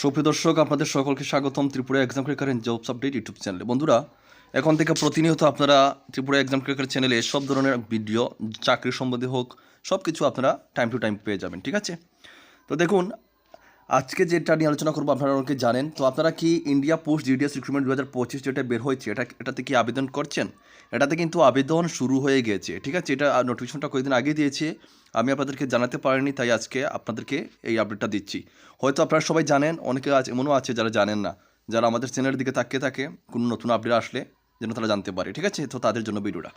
সুপ্রিয় দর্শক, আপনাদের সকলকে স্বাগতম ত্রিপুরা এক্সাম ক্রেকারের জবস আপডেট ইউটিউব চ্যানেলে বন্ধুরা, এখন থেকে প্রতিনিয়ত আপনারা ত্রিপুরা এক্সাম ক্রেকার চ্যানেলে সব ধরনের ভিডিও চাকরি সম্বন্ধে হোক সব কিছু আপনারা টাইম টু টাইম পেয়ে যাবেন, ঠিক আছে? তো দেখুন আজকে যেটা নিয়ে আলোচনা করব আপনারা অনেকে জানেন, তো আপনারা কি ইন্ডিয়া পোস্ট জিডিএস রিক্রুটমেন্ট দু হাজার পঁচিশ যেটা বের হয়েছে, এটা, এটাতে কি আবেদন করছেন? এটাতে কিন্তু আবেদন শুরু হয়ে গেছে, ঠিক আছে? এটা নোটিফিকেশনটা কয়েকদিন আগে দিয়েছে, আমি আপনাদেরকে জানাতে পারিনি, তাই আজকে আপনাদেরকে এই আপডেটটা দিচ্ছি। হয়তো আপনারা সবাই জানেন, অনেকে আজ এমনও আছে যারা জানেন না, যারা আমাদের চ্যানেলের দিকে তাকিয়ে থাকে, কোনো নতুন আপডেট আসলে যেন তারা জানতে পারে, ঠিক আছে? তো তাদের জন্য ভিডিওটা।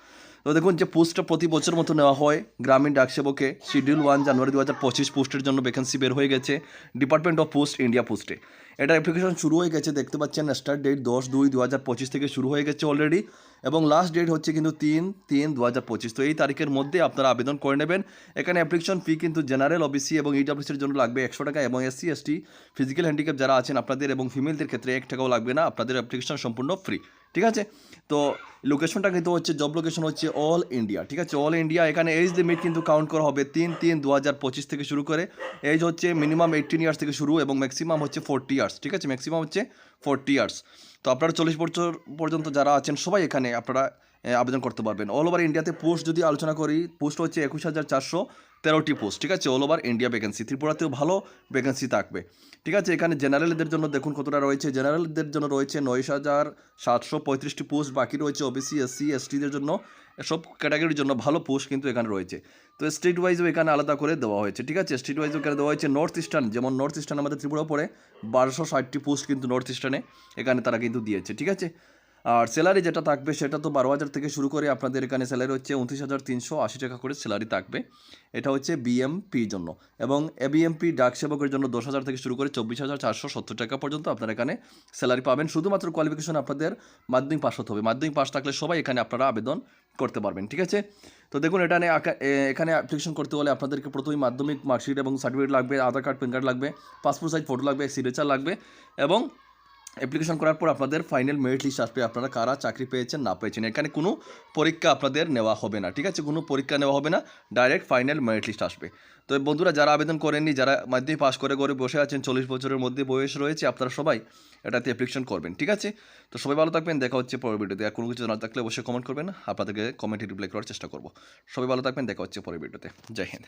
তো দেখুন যে পোস্টটা প্রতি বছর মতো নেওয়া হয় গ্রামীণ ডাকসেবকে শিডিউল ওয়ান জানুয়ারি দু হাজার পঁচিশ পোস্টের জন্য ভ্যাকেন্সি বের হয়ে গেছে ডিপার্টমেন্ট অফ পোস্ট ইন্ডিয়া পোস্টে এটা অ্যাপ্লিকেশন শুরু হয়ে গেছে, দেখতে পাচ্ছেন স্টার্ট ডেট দশ দুই দু হাজার পঁচিশ থেকে শুরু হয়ে গেছে অলরেডি এবং লাস্ট ডেট হচ্ছে কিন্তু তিন তিন দু হাজার পঁচিশ। তো এই তারিখের মধ্যে আপনারা আবেদন করে নেবেন। এখানে অ্যাপ্লিকেশন ফি কিন্তু জেনারেল ওবিসি এবং ইডাব্লিউসির জন্য লাগবে একশো টাকা। এবং এসসি এসটি ফিজিক্যাল হ্যান্ডিক্যাপ যারা আছেন আপনাদের এবং ফিমেলদের ক্ষেত্রে এক টাকাও লাগবে না। আপনাদের অ্যাপ্লিকেশন সম্পূর্ণ ফ্রি ঠিক আছে? তো লোকেশনটা কিন্তু হচ্ছে জব লোকেশন হচ্ছে অল ইন্ডিয়া ঠিক আছে? অল ইন্ডিয়া এখানে এজ লিমিট কিন্তু কাউন্ট করা হবে তিন তিন দু হাজার পঁচিশ থেকে শুরু করে। এজ হচ্ছে মিনিমাম এইটিন ইয়ার্স থেকে শুরু এবং ম্যাক্সিমাম হচ্ছে ফোরটি ইয়ার্স ঠিক আছে? ম্যাক্সিমাম হচ্ছে ফোরটি ইয়ার্স তো আপনারা চল্লিশ বছর পর্যন্ত যারা আছেন সবাই এখানে আপনারা আবেদন করতে পারবেন। অল ওভার ইন্ডিয়াতে পোস্ট যদি আলোচনা করি পোস্ট হচ্ছে একুশ হাজার চারশো তেরোটি পোস্ট ঠিক আছে? অল ওভার ইন্ডিয়া ভ্যাকেন্সি ত্রিপুরাতেও ভালো ভ্যাকেন্সি থাকবে। ঠিক আছে? এখানে জেনারেলদের জন্য দেখুন কতটা রয়েছে। জেনারেলদের জন্য রয়েছে নয় হাজার সাতশো পঁয়ত্রিশটি পোস্ট বাকি রয়েছে ওবিসি এসসি এসটিদের জন্য। সব ক্যাটাগরির জন্য ভালো পোস্ট কিন্তু এখানে রয়েছে। তো স্টেট ওয়াইজও এখানে আলাদা করে দেওয়া হয়েছে, ঠিক আছে? স্টেট ওয়াইজও এখানে দেওয়া হয়েছে নর্থ ইস্টার্ন যেমন নর্থ ইস্টার্ন আমাদের ত্রিপুরা পড়ে। বারোশো ষাটটি পোস্ট কিন্তু নর্থ ইস্টার্নে এখানে তারা কিন্তু দিয়েছে, ঠিক আছে? আর স্যালারি যেটা থাকবে সেটা তো বারো হাজার থেকে শুরু করে আপনাদের এখানে স্যালারি হচ্ছে উনত্রিশ হাজার তিনশো আশি টাকা করে স্যালারি থাকবে। এটা হচ্ছে বিএমপির জন্য। এবং এ এবিএমপি ডাক সেবকের জন্য দশ হাজার থেকে শুরু করে চব্বিশ হাজার চারশো সত্তর টাকা পর্যন্ত আপনারা এখানে স্যালারি পাবেন। শুধুমাত্র কোয়ালিফিকেশন আপনাদের মাধ্যমিক পাস হতে হবে। মাধ্যমিক পাস থাকলে সবাই এখানে আপনারা আবেদন করতে পারবেন, ঠিক আছে? তো দেখুন, এটা এখানে অ্যাপ্লিকেশন করতে হলে আপনাদেরকে প্রথমেই মাধ্যমিক মার্কশিট এবং সার্টিফিকেট লাগবে, আধার কার্ড প্যান কার্ড লাগবে পাসপোর্ট সাইজ ফটো লাগবে সিগনেচার লাগবে এবং অ্যাপ্লিকেশন করার পর আপনাদের ফাইনাল মেরিট লিস্ট আসবে। আপনারা কারা চাকরি পেয়েছেন, না পেয়েছেন, এখানে কোনো পরীক্ষা আপনাদের নেওয়া হবে না, ঠিক আছে? কোনো পরীক্ষা নেওয়া হবে না ডাইরেক্ট ফাইনাল মেরিট লিস্ট আসবে। তো বন্ধুরা, যারা আবেদন করেননি, যারা মাধ্যমিক পাস করে করে বসে আছেন, চল্লিশ বছরের মধ্যে বয়স রয়েছে, আপনারা সবাই এটাতে অ্যাপ্লিকেশন করবেন, ঠিক আছে? তো সবাই ভালো থাকবেন, দেখা হচ্ছে পরের ভিডিওতে আর কোনো কিছু না থাকলে অবশ্যই কমেন্ট করবেন আপনাদেরকে কমেন্টে রিপ্লাই করার চেষ্টা করব। সবাই ভালো থাকবেন, দেখা হচ্ছে পরের ভিডিওতে জয় হিন্দ।